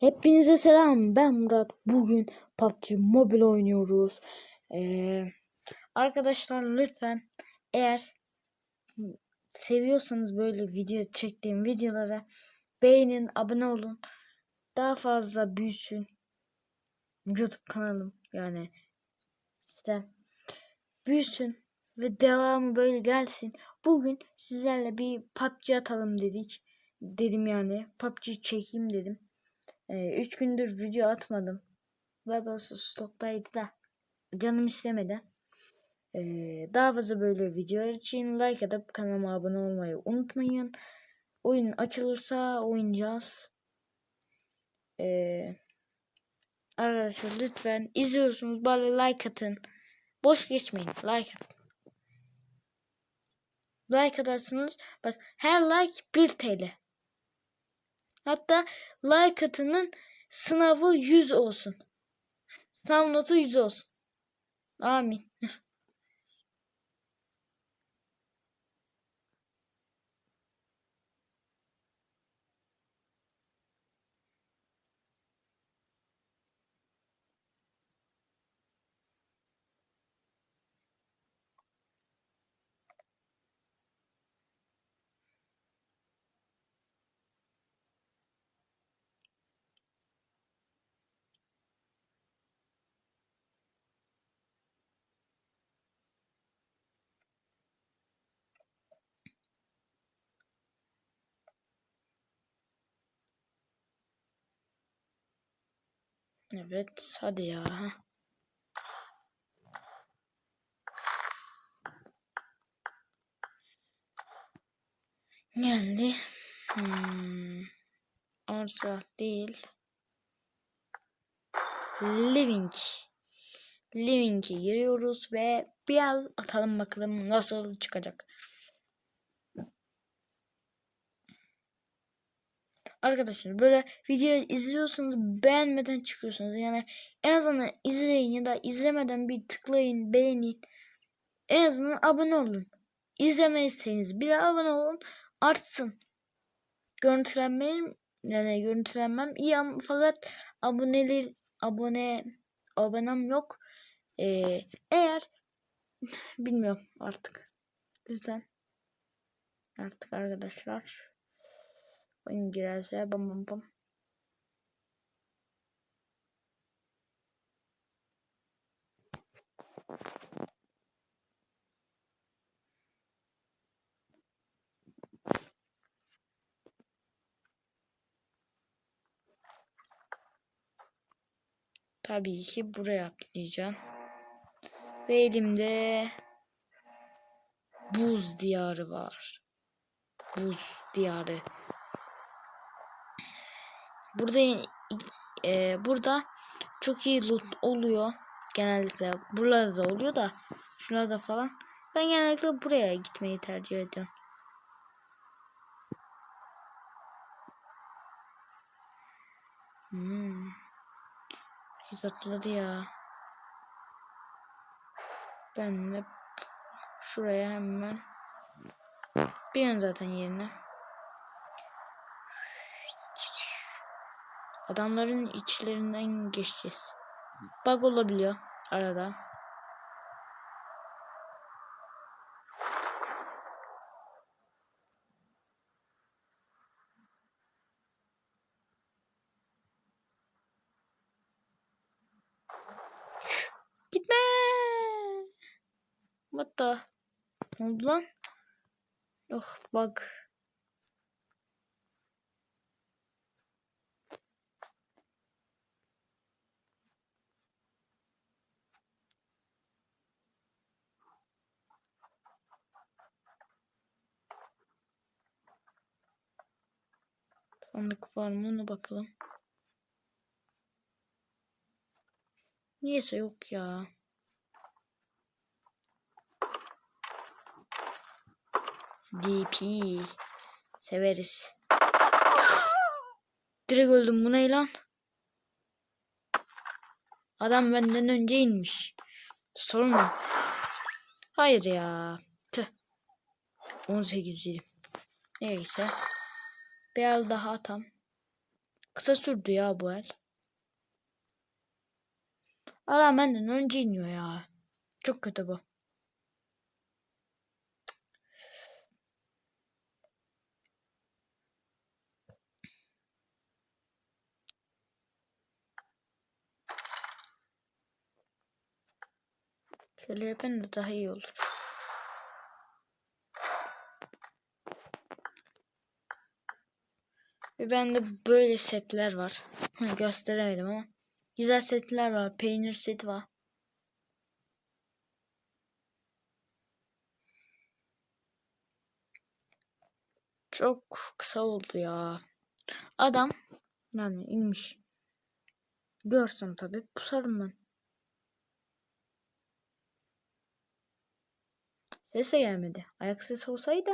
Hepinize selam. Ben Murat. Bugün PUBG Mobile oynuyoruz. Ee, arkadaşlar lütfen eğer seviyorsanız böyle video çektiğim videolara beğenin, abone olun. Daha fazla büyüsün. YouTube kanalım yani işte büyüsün ve devamı böyle gelsin. Bugün sizlerle bir PUBG atalım dedik. Dedim yani PUBG çekeyim dedim. 3 gündür video atmadım. Daha doğrusu stoktaydı da canım istemedi. Ee, daha fazla böyle videolar için like atıp kanalıma abone olmayı unutmayın. Oyun açılırsa oynayacağız. Ee, arkadaşlar lütfen izliyorsunuz bari like atın. Boş geçmeyin. Like atın. Like atarsınız. Bak her like 1 TL. Hatta like sınavı 100 olsun. Sınav notu 100 olsun. Amin. Evet hadi ya. Geldi. Hmm. Arsa değil. Living. Living'e giriyoruz ve biraz atalım bakalım nasıl çıkacak. Arkadaşlar böyle video izliyorsunuz beğenmeden çıkıyorsunuz. Yani en azından izleyin ya da izlemeden bir tıklayın beğenin. En azından abone olun. İzlemezseniz bile abone olun artsın. Görüntülenmem yani görüntülenmem iyi ama fakat aboneler abone abonem yok. Ee, eğer bilmiyorum artık. Lütfen artık arkadaşlar Girerse bam bam bam. Tabii ki buraya atlayacağım. Ve elimde buz diyarı var. Buz diyarı. Burada e, burada çok iyi loot oluyor. Genellikle buralarda oluyor da şurada falan. Ben genellikle buraya gitmeyi tercih ediyorum. Hmm. Biz ya. Ben de şuraya hemen bir zaten yerine. Adamların içlerinden geçeceğiz. Bug olabiliyor arada. Gitme. What the? Ne oldu lan? Oh bug. Sandık var mı ona bakalım. Niyeyse yok ya. DP. Severiz. Direkt öldüm bu ne lan? Adam benden önce inmiş. Sorun mu? Hayır ya. Tüh. 18 Neyse. Bir el daha atam. Kısa sürdü ya bu el. Adam benden önce iniyor ya. Çok kötü bu. Şöyle yapın da daha iyi olur. Ve bende böyle setler var. Gösteremedim ama. Güzel setler var. Peynir seti var. Çok kısa oldu ya. Adam yani inmiş. Görsem tabii pusarım ben. Ses de gelmedi. Ayak sesi olsaydı.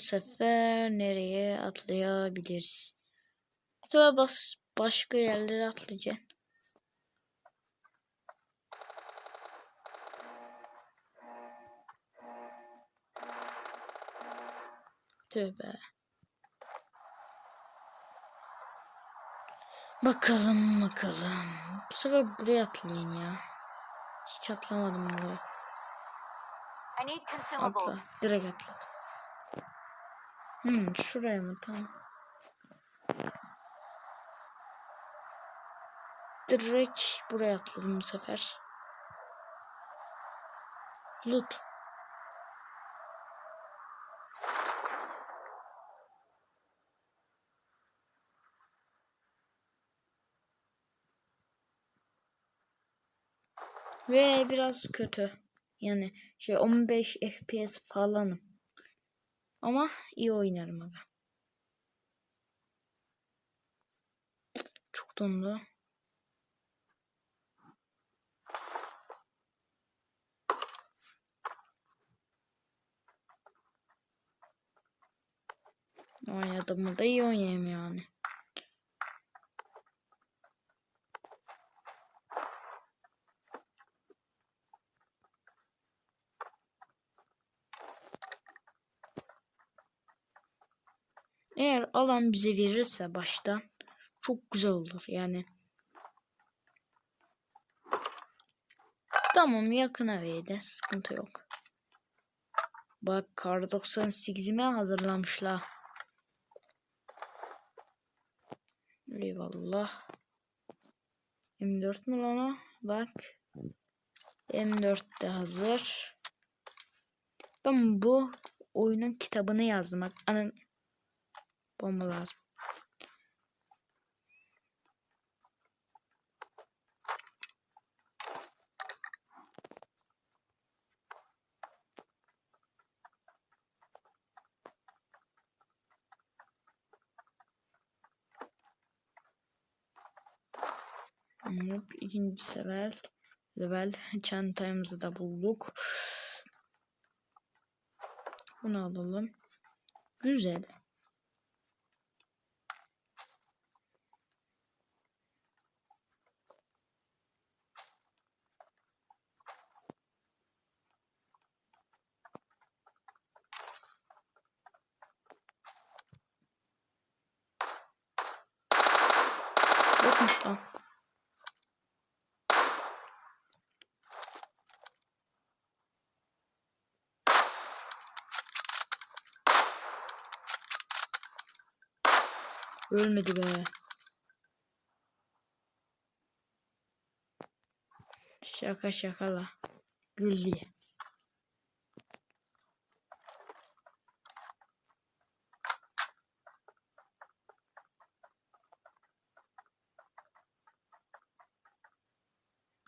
Sefer nereye atlayabiliriz? Sefer bas başka yerlere atlayacaksın. Tövbe. Bakalım bakalım. Bu sefer buraya atlayın ya. Hiç atlamadım buraya. Atla. Direkt atladım. Hmm, şuraya mı? Tamam. Direkt buraya atladım bu sefer. Loot. Ve biraz kötü. Yani şey 15 FPS falanım. Ama iyi oynarım abi. Çok dondu. Oynadığımı da iyi oynayayım yani. Eğer alan bize verirse baştan çok güzel olur yani. Tamam yakına verdi sıkıntı yok. Bak kar 98'ime hazırlamışlar. Eyvallah. M4 mü lan o? Bak. M4 de hazır. Ben bu oyunun kitabını yazdım. Bak bomba lazım. Hop, ikinci sefer level çantamızı da bulduk. Bunu alalım. Güzel. Yokmuş lan. Ölmedi be. Şaka şakala. Gül diye.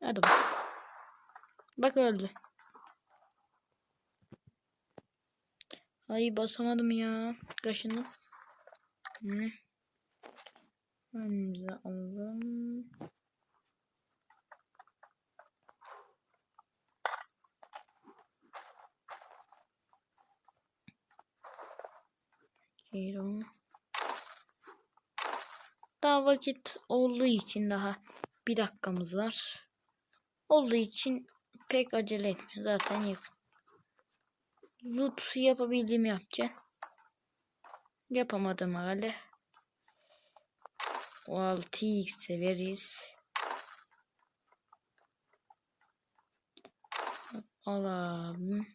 Hadi bak. Bak öldü. Ay basamadım ya. Kaşındım. Hı. Önümüze alalım. Kero. Daha vakit olduğu için daha bir dakikamız var. Olduğu için pek acele etmiyor. Zaten yakın. Loot yapabildiğimi yapacağım. Yapamadım herhalde. O 6x severiz. Alalım.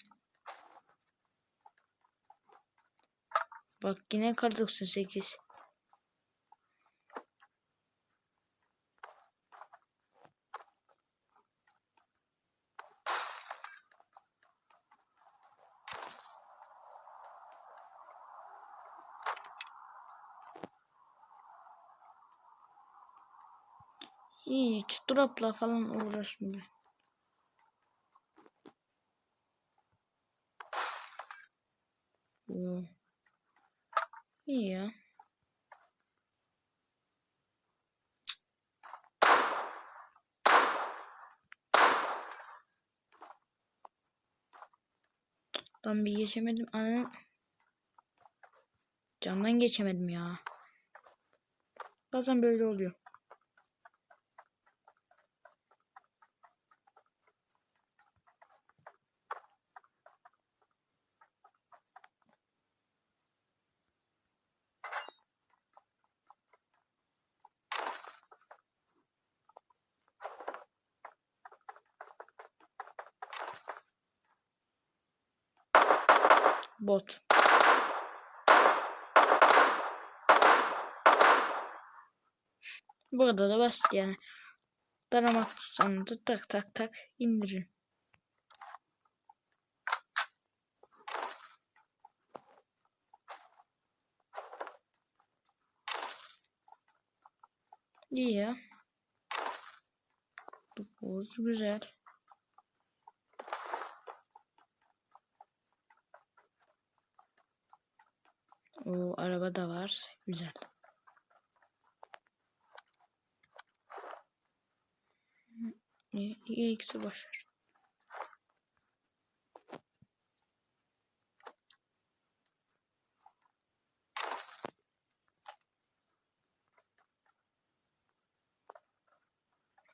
Bak yine kar 98. Hiç dropla falan uğraşmıyor. Oo. İyi ya. Lan bir geçemedim. Anı Candan geçemedim ya. Bazen böyle oluyor. Bot. Burada da basit yani. Daramak sonunda tak tak tak indirin. İyi ya. Dokuz güzel. O araba da var. Güzel. İyi, iyi ikisi boş ver.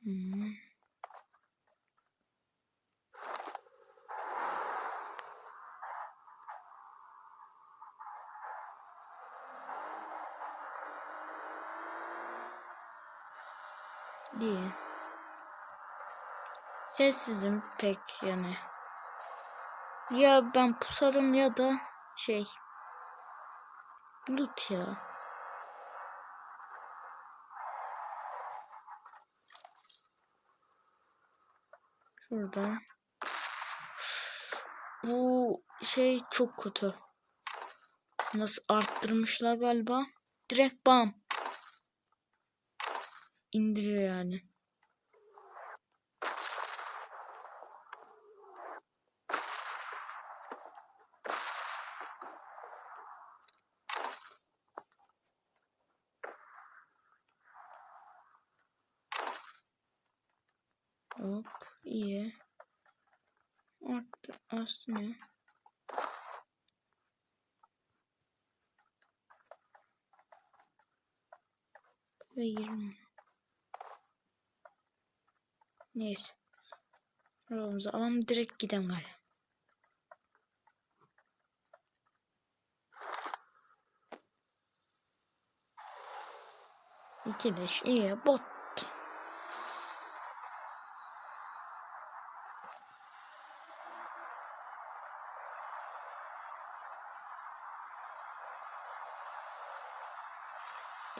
Hmm. İyi. Sessizim pek yani. Ya ben pusarım ya da şey. Loot ya. Şurada. Bu şey çok kötü. Nasıl arttırmışlar galiba. Direkt bam. İndiriyor yani. Hop iyi. Arttı aslında. Ve 20. Neyse. Rolumuzu alalım direkt gidelim galiba. İki leş iyi bot.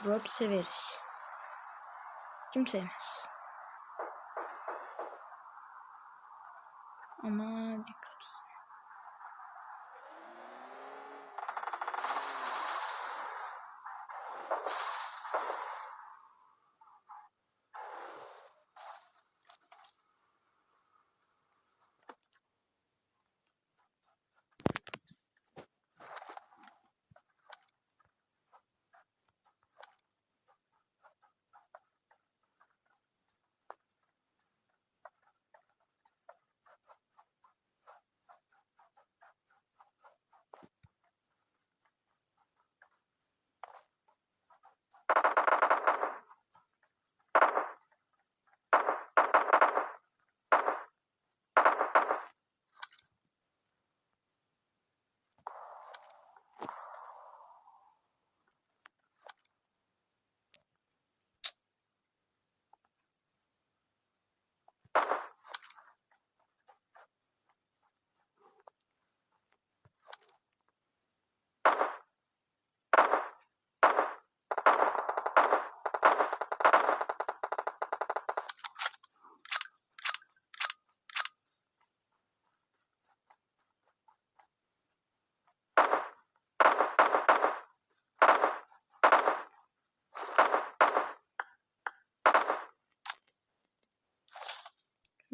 Drop severiz. Kim sevmez? Ama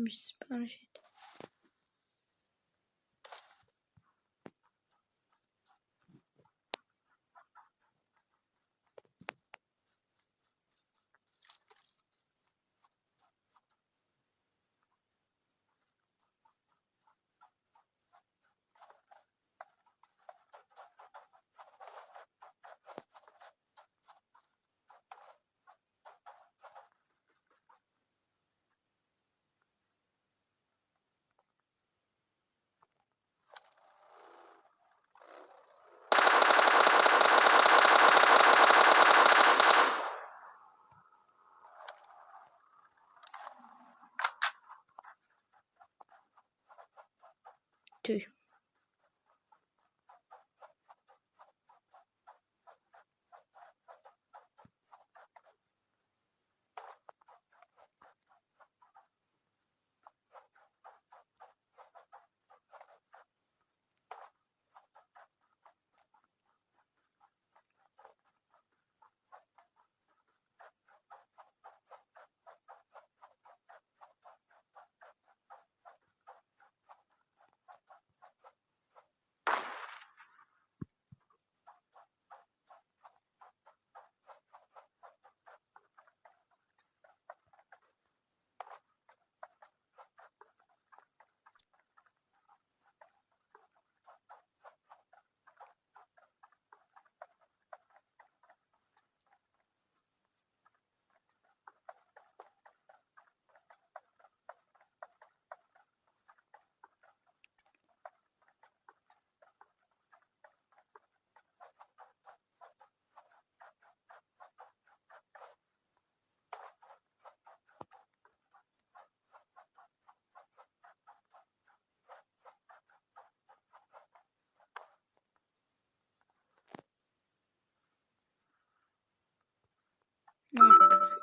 Bir sipariş tüh.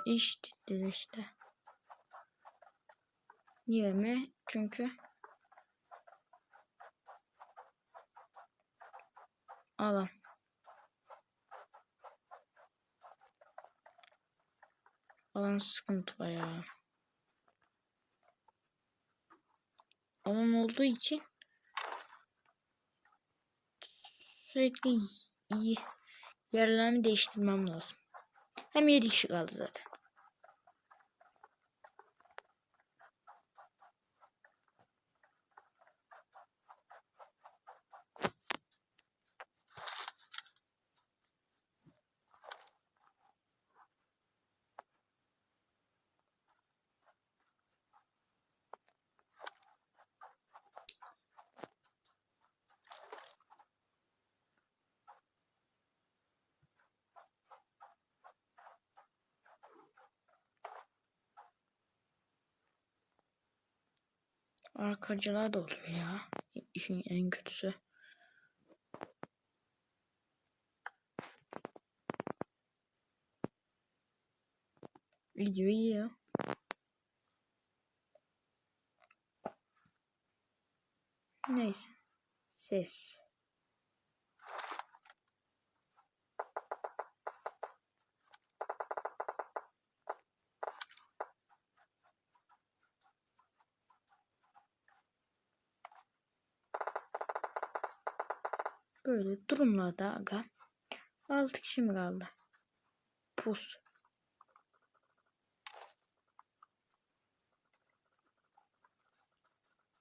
İş bitti işte. Niye mi? Çünkü alan. Alan sıkıntı bayağı. Alan olduğu için sürekli iyi yerlerimi değiştirmem lazım. Hem 7 kişi kaldı zaten. Arkacılar da oluyor ya. İşin en kötüsü. Video iyi ya. Neyse. Ses. Böyle durumlarda aga 6 kişi mi kaldı? Pus.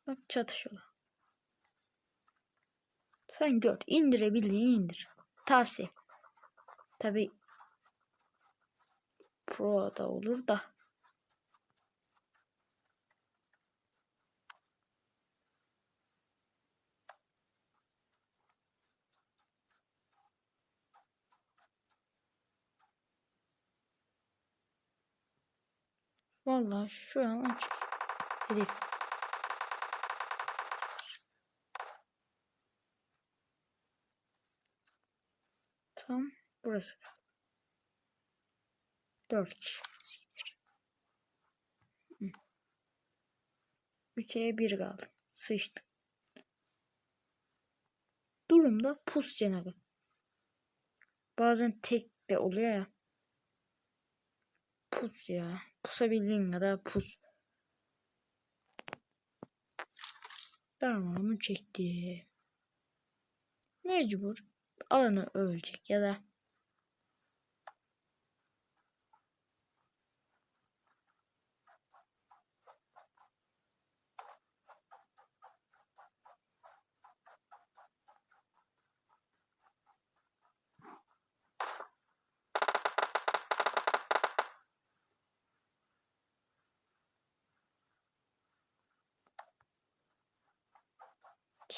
Bak çatışıyorlar. Sen gör. indirebildiğini indir. Tavsiye. Tabi Pro da olur da. Vallahi şu an açık. Hedef. Tam burası. Dört kişi. Hı. Üçe bir kaldı. Sıçtık. Durumda pus cenabı. Bazen tek de oluyor ya. Pus ya. Pusabildiğin kadar pus. Parmağımı çekti. Mecbur alanı ölecek ya da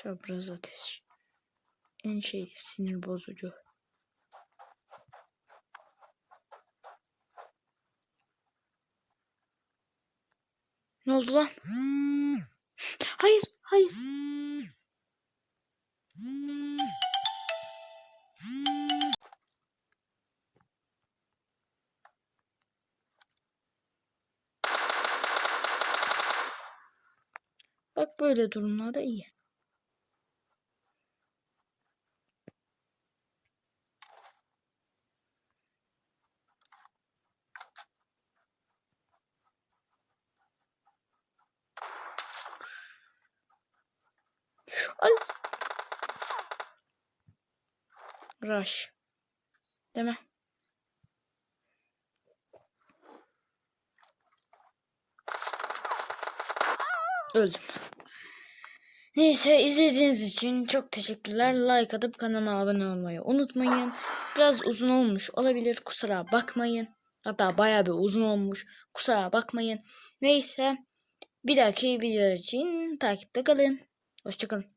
çapraz ateş. En şey sinir bozucu. Ne oldu lan? Hayır, hayır. Bak böyle durumlarda iyi. Ay. Rush. Değil mi? Öldüm. Neyse izlediğiniz için çok teşekkürler. Like atıp kanalıma abone olmayı unutmayın. Biraz uzun olmuş olabilir. Kusura bakmayın. Hatta bayağı bir uzun olmuş. Kusura bakmayın. Neyse bir dahaki video için takipte kalın. Hoşçakalın.